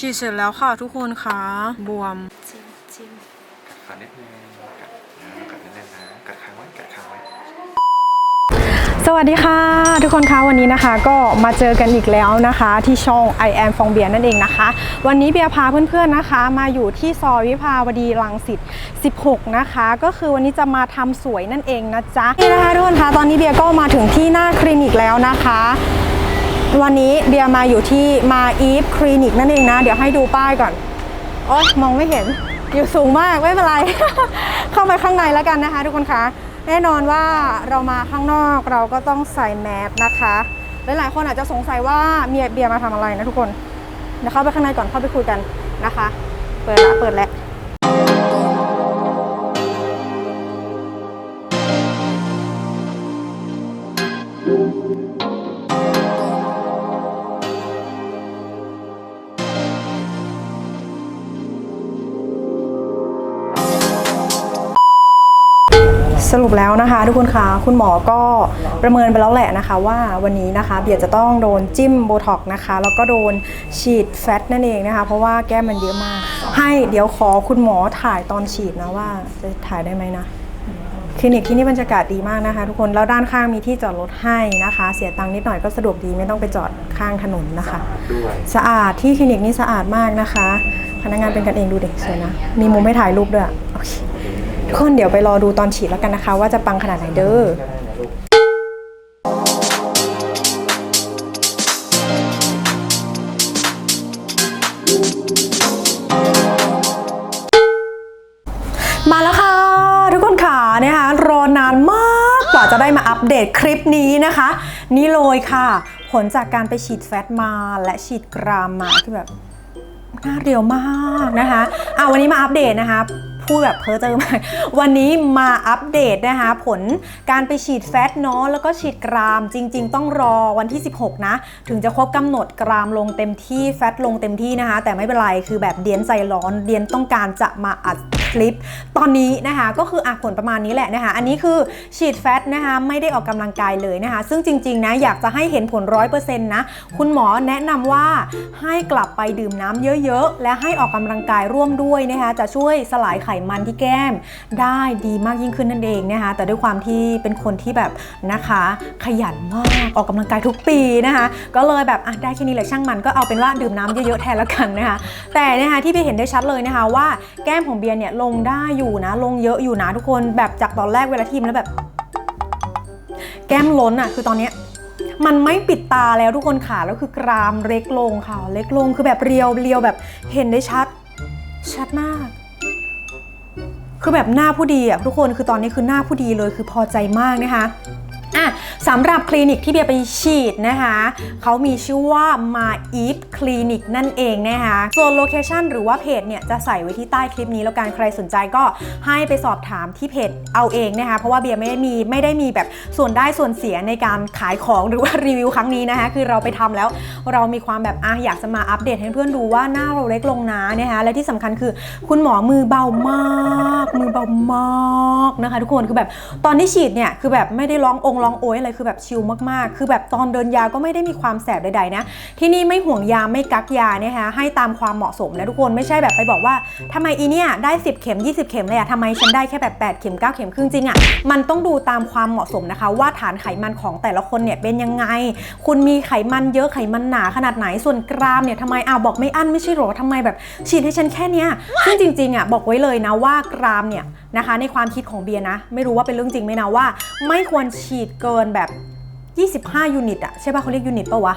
ฉีดเสร็จแล้วค่ะทุกคนคะบวม จิ้มจิ้มกัดนิดนึงกัดนะกัดแน่นๆนะกัดค้างไว้กัดค้างไว้ สวัสดีค่ะ ทุกคนคะวันนี้นะคะ ก็มาเจอกันอีกแล้วนะคะ ที่ช่อง I am ฟองเบียร์นั่นเองนะคะ วันนี้เบียร์พาเพื่อนๆนะคะ มาอยู่ที่ซอยวิภาวดีรังสิต16 นะคะ ก็คือวันนี้จะมาทำสวยนั่นเองนะจ๊ะนี่นะคะทุกคนคะตอนนี้เบียร์ก็มาถึงที่หน้าคลินิกแล้วนะคะ วันนี้เบียร์มาอยู่ที่มาอีฟคลินิกนั่นเองนะ เดี๋ยวให้ดูป้ายก่อนโอ๊ยมองไม่เห็น อยู่สูงมากไม่เป็นไร เข้าไปข้างในแล้วกันนะคะ ทุกคนคะแน่นอนว่าเรามาข้างนอกเราก็ต้องใส่แมสนะคะหลายๆคนอาจจะสงสัยว่าเมียเบียร์มาทำอะไรนะทุกคนเดี๋ยวเข้าไปข้างในก่อนเข้าไปคุยกันนะคะ เปิดละเปิดแล้ว สรุปแล้วนะคะทุกคนคะคุณหมอก็ประเมินไปแล้วแหละนะคะว่าวันนี้นะคะเบียร์จะต้องโดนจิ้มโบท็อกนะคะ แล้วก็โดนฉีดแฟตนั่นเองนะคะ เพราะว่าแก้มมันเยอะมาก ให้เดี๋ยวขอคุณหมอถ่ายตอนฉีดนะว่าจะถ่ายได้ไหมนะคลินิกที่นี่บรรยากาศดีมากนะคะ ทุกคนแล้วด้านข้างมีที่จอดรถให้นะคะ เสียตังค์นิดหน่อยก็สะดวกดีไม่ต้องไปจอดข้างถนนนะคะสะอาดที่คลินิกนี่สะอาดมากนะคะ พนักงานเป็นกันเองดูเด็กสวยนะมีมุมให้ถ่ายรูปด้วยโอเค ทุกคนเดี๋ยวไปรอดูตอนฉีดแล้วกันนะคะ ว่าจะปังขนาดไหนเด้อมาแล้วค่ะ ทุกคนค่ะนะคะรอนานมากกว่าจะได้มาอัปเดตคลิปนี้นะคะ นี่เลยค่ะ ผลจากการไปฉีดแฟตมาและฉีดกรามมาคือแบบหน้าเรียวมากนะคะอะวันนี้มาอัปเดตนะคะ พูดแบบเพ้อเจอมากวันนี้มาอัปเดตนะคะ ผลการไปฉีดแฟตเนาะแล้วก็ฉีดกรามจริง ๆ ต้องรอวันที่ 16 นะ ถึงจะครบกำหนดกรามลงเต็มที่แฟตลงเต็มที่นะคะ แต่ไม่เป็นไรคือแบบเดียนใจร้อนเดียนต้องการจะมาอัด ลิป ตอนนี้นะคะก็คืออะผลประมาณนี้แหละนะคะ อันนี้คือฉีดแฟตนะคะไม่ได้ออกกำลังกายเลยนะคะ ซึ่งจริงๆนะอยากจะให้เห็นผล100%นนะ คุณหมอแนะนำว่าให้กลับไปดื่มน้ำเยอะๆ และให้ออกกำลังกายร่วมด้วยนะคะ จะช่วยสลายไขมันที่แก้มได้ดีมากยิ่งขึ้นนั่นเองนะคะ แต่ด้วยความที่เป็นคนที่แบบนะคะขยันมากออกกำลังกายทุกปีนะคะ ก็เลยแบบอะได้แค่นี้แหละช่างมันก็เอาเป็นว่าดื่มน้ำเยอะๆแทนและกันนะคะ แต่นะคะที่เบียร์เห็นได้ชัดเลยนะคะว่าแก้มของเบียร์เนี่ยลงได้อยู่นะ ลงเยอะอยู่นะทุกคนแบบจากตอนแรกเวลาทีมแล้วแบบ แก้มล้นอะคือตอนเนี้ยมันไม่ปิดตาแล้วทุกคนค่ะแล้วคือกรามเล็กลงค่ะ เล็กลงคือแบบเรียวเรียวแบบเห็นได้ชัด ชัดมาก คือแบบหน้าผู้ดีอะทุกคนคือตอนนี้คือหน้าผู้ดีเลยคือพอใจมากนะคะ อะสำหรับคลินิกที่เบียร์ไปฉีดนะคะเขามีชื่อว่ามาอีฟคลินิกนั่นเองนะคะส่วนโลเคชันหรือว่าเพจเนี่ยจะใส่ไว้ที่ใต้คลิปนี้แล้วกันใครสนใจก็ให้ไปสอบถามที่เพจเอาเองนะคะเพราะว่าเบียร์ไม่ได้มีไม่ได้มีแบบส่วนได้ส่วนเสียในการขายของหรือว่ารีวิวครั้งนี้นะคะคือเราไปทำแล้วเรามีความแบบอะอยากจะมาอัปเดตให้เพื่อนดูว่าหน้าเราเล็กลงนะนะคะและที่สำคัญคือคุณหมอมือเบามาก มือเบามากนะคะ ทุกคนคือแบบตอนที่ฉีดเนี่ยคือแบบไม่ได้ร้ององค์ร้องโอ้ยอะไรคือแบบชิลมากๆ คือแบบตอนเดินยาก็ไม่ได้มีความแสบใดๆนะ ที่นี่ไม่ห่วงยาไม่กักยานะคะให้ตามความเหมาะสมนะทุกคนไม่ใช่แบบไปบอกว่าทำไมอีเนี่ยได้ 10 เข็ม 20 เข็มเลยอะทำไมฉันได้แค่แบบ8เข็ม9เข็มครึ่งจริงอะมันต้องดูตามความเหมาะสมนะคะ ว่าฐานไขมันของแต่ละคนเนี่ยเป็นยังไง คุณมีไขมันเยอะไขมันหนาขนาดไหนส่วนกรามเนี่ยทำไมอ้าวบอกไม่อั้นไม่ใช่หรอทำไมแบบฉีดให้ฉันแค่เนี้ยซึ่งจริงๆอะบอกไว้เลยนะว่ากรามเนี่ยนะคะ ในความคิดของเบียร์นะ ไม่รู้ว่าเป็นเรื่องจริงไหมนะว่า ไม่ควรฉีดเกินแบบ 25 ยูนิตอะใช่ป่ะเขาเรียกยูนิตป่าวะ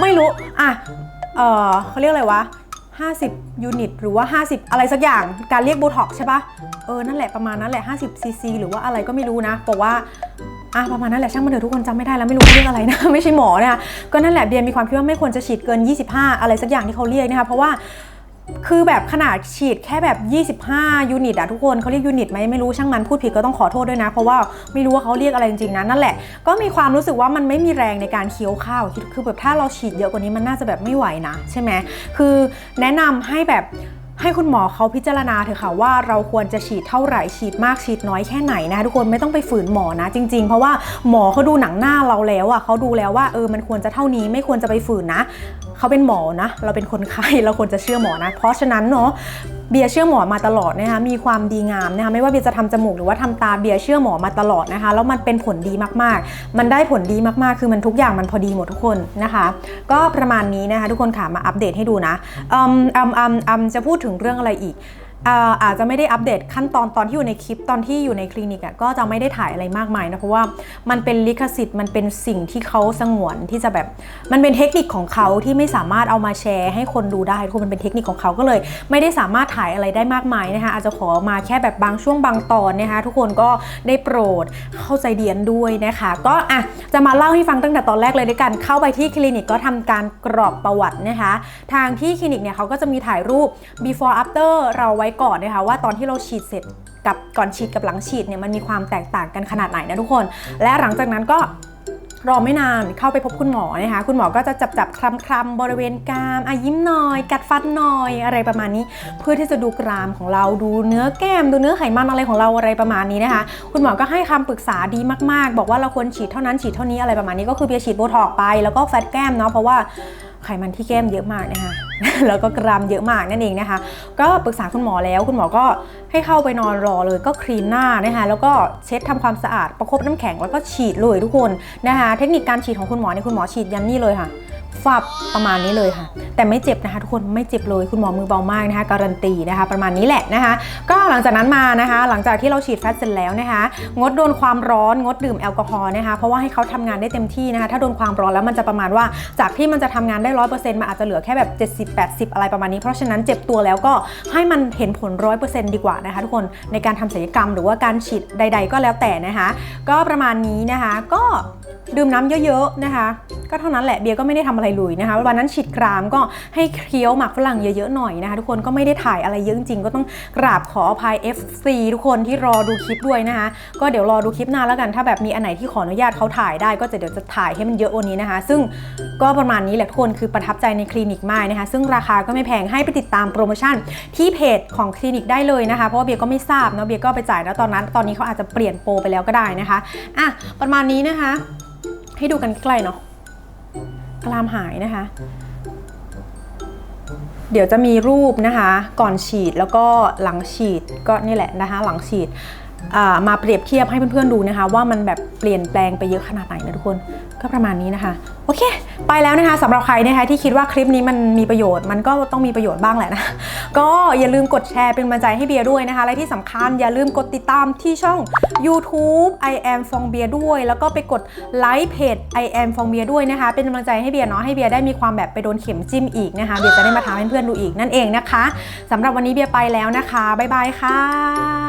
ไม่รู้ อะ เออเขาเรียกอะไรวะ 50 ยูนิต หรือว่า 50 อะไรสักอย่างการเรียกโบท็อกใช่ป่ะเออนั่นแหละประมาณนั้นแหละ 50ซีซีหรือว่าอะไรก็ไม่รู้นะบอกว่าอะประมาณนั้นแหละช่างมันเถอะทุกคนจำไม่ได้แล้วไม่รู้เขาเรียกอะไรนะ ไม่ใช่หมอนะคะก็นั่นแหละเบียร์มีความคิดว่าไม่ควรจะฉีดเกิน 25 อะไรสักอย่างที่เขาเรียกนะคะเพราะว่า คือแบบขนาดฉีดแค่แบบ 25 ยูนิตอะทุกคนเขาเรียกยูนิตไหมไม่รู้ช่างมันพูดผิดก็ต้องขอโทษด้วยนะ เพราะว่าไม่รู้ว่าเขาเรียกอะไรจริงๆนะนั่นแหละก็มีความรู้สึกว่ามันไม่มีแรงในการเคี้ยวข้าวคือแบบถ้าเราฉีดเยอะกว่านี้มันน่าจะแบบไม่ไหวนะ ใช่ไหมคือแนะนำให้แบบให้คุณหมอเขาพิจารณาเถอะค่ะว่าเราควรจะฉีดเท่าไหร่ฉีดมากฉีดน้อยแค่ไหนนะคะทุกคนไม่ต้องไปฝืนหมอนะจริง ๆ เพราะว่าหมอเขาดูหนังหน้าเราแล้วอะเขาดูแล้วว่าเออมันควรจะเท่านี้ไม่ควรจะไปฝืนนะ เขาเป็นหมอนะ เราเป็นคนไข้เราควรจะเชื่อหมอนะ เพราะฉะนั้นเนาะเบียร์เชื่อหมอมาตลอดนะคะมีความดีงามนะคะไม่ว่าเบียร์จะทำจมูกหรือว่าทำตาเบียร์เชื่อหมอมาตลอดนะคะแล้วมันเป็นผลดีมากๆ มันได้ผลดีมากๆ คือมันทุกอย่างมันพอดีหมดทุกคนนะคะ ก็ประมาณนี้นะคะทุกคนค่ะมาอัปเดตให้ดูนะอืมอืมอืมอืมจะพูดถึงเรื่องอะไรอีก อาจจะไม่ได้อัปเดตขั้นตอนตอนที่อยู่ในคลิปตอนที่อยู่ในคลินิกอะก็จะไม่ได้ถ่ายอะไรมากมายนะเพราะว่ามันเป็นลิขสิทธิ์มันเป็นสิ่งที่เขาสงวนที่จะแบบมันเป็นเทคนิคของเขาที่ไม่สามารถเอามาแชร์ ให้คนดูได้ทุกคนมันเป็นเทคนิคของเขาก็เลย ไม่ได้สามารถถ่ายอะไรได้มากมายนะคะอาจจะขอมาแค่แบบบางช่วงบางตอนนะคะทุกคนก็ได้โปรดเข้าใจเดียนด้วยนะคะ ก็อะจะมาเล่าให้ฟังตั้งแต่ตอนแรกเลยด้วยกันเข้าไปที่คลินิกก็ทำการกรอกประวัตินะคะ ทางที่คลินิกเนี่ยเขาก็จะมีถ่ายรูป before after เราไว้ก่อนนะคะว่าตอนที่เราฉีดเสร็จกับก่อนฉีดกับหลังฉีดเนี่ยมันมีความแตกต่างกันขนาดไหนนะทุกคน และหลังจากนั้นก็รอไม่นานเข้าไปพบคุณหมอนะคะคุณหมอก็จะจับจับคลำคลำบริเวณกรามอะยิ้มหน่อย กัดฟันหน่อยอะไรประมาณนี้ เพื่อที่จะดูกรามของเราดูเนื้อแก้ม ดูเนื้อไขมันอะไรของเราอะไรประมาณนี้นะคะ คุณหมอก็ให้คำปรึกษาดีมากๆ บอกว่าเราควรฉีดเท่านั้นฉีดเท่านี้อะไรประมาณนี้ก็คือเบียรฉีดโบท็อกไปแล้วก็แฟตแก้มเนาะเพราะว่าไขมันที่แก้มเยอะมากนะคะ แล้วก็กรามเยอะมากนั่นเองนะคะ ก็ปรึกษาคุณหมอแล้วคุณหมอก็ให้เข้าไปนอนรอเลยก็คลีนหน้านะคะแล้วก็เช็ดทำความสะอาดประคบน้ำแข็งแล้วก็ฉีดเลยทุกคนนะคะเทคนิคการฉีดของคุณหมอเนี่ยคุณหมอฉีดยันนี่เลยค่ะฟับประมาณนี้เลยค่ะ แต่ไม่เจ็บนะคะ ทุกคนไม่เจ็บเลยคุณหมอมือเบามากนะคะ การันตีนะคะ ประมาณนี้แหละนะคะ ก็หลังจากนั้นมานะคะ หลังจากที่เราฉีดแฟตเสร็จแล้วนะคะ งดโดนความร้อนงดดื่มแอลกอฮอล์นะคะ เพราะว่าให้เขาทำงานได้เต็มที่นะคะ ถ้าโดนความร้อนแล้วมันจะประมาณว่าจากที่มันจะทำงานได้ร้อยเปอร์เซ็นต์มันอาจจะเหลือแค่แบบ70 80 อะไรประมาณนี้ เพราะฉะนั้นเจ็บตัวแล้วก็ให้มันเห็นผลร้อยเปอร์เซ็นต์ดีกว่านะคะทุกคนในการทำศัลยกรรมหรือว่าการฉีดใด ๆ ก็แล้วแต่นะคะ ก็ประมาณนี้นะคะก็ ดื่มน้ำเยอะๆนะคะ ก็เท่านั้นแหละเบียร์ก็ไม่ได้ทำอะไรเลยนะคะวันนั้นฉีดกรามก็ให้เคี้ยวหมักฝรั่งเยอะๆหน่อยนะคะ ทุกคนก็ไม่ได้ถ่ายอะไรเยอะจริงๆก็ต้องกราบขออภัย FC ทุกคนที่รอดูคลิปด้วยนะคะ ก็เดี๋ยวรอดูคลิปหน้าแล้วกันถ้าแบบมีอันไหนที่ขออนุญาตเขาถ่ายได้ก็จะเดี๋ยวจะถ่ายให้มันเยอะวันนี้นะคะ ซึ่งก็ประมาณนี้แหละทุกคนคือประทับใจในคลินิกมากนะคะ ซึ่งราคาก็ไม่แพงให้ไปติดตามโปรโมชั่นที่เพจของคลินิกได้เลยนะคะ เพราะว่าเบียร์ก็ไม่ทราบเนาะเบียร์ก็ไปจ่ายแล้วตอนนั้น ตอนนี้เขาอาจจะเปลี่ยนโปรไปแล้วก็ได้นะคะอะประมาณนี้นะคะ ให้ดูกันใกล้เนาะกรามหายนะคะ เดี๋ยวจะมีรูปนะคะ ก่อนฉีดแล้วก็หลังฉีดก็นี่แหละนะคะ หลังฉีด มาเปรียบเทียบให้เพื่อนๆดูนะคะ ว่ามันแบบเปลี่ยนแปลงไปเยอะขนาดไหนนะทุกคนก็ประมาณนี้นะคะ โอเค ไปแล้วนะคะสำหรับใครนะคะที่คิดว่าคลิปนี้มันมีประโยชน์มันก็ต้องมีประโยชน์บ้างแหละนะ ก็อย่าลืมกดแชร์เป็นกำลังใจให้เบียร์ด้วยนะคะ และที่สำคัญอย่าลืมกดติดตามที่ช่อง YouTube I am ฟองเบียร์ด้วย แล้วก็ไปกดไลค์เพจ I am ฟองเบียร์ด้วยนะคะ เป็นกำลังใจให้เบียร์เนาะให้เบียร์ได้มีความแบบไปโดนเข็มจิ้มอีกนะคะเบียร์จะได้มาทำให้เพื่อนๆดูอีกนั่นเองนะคะสำหรับวันนี้เบียร์ไปแล้วนะคะบ๊ายบายค่ะ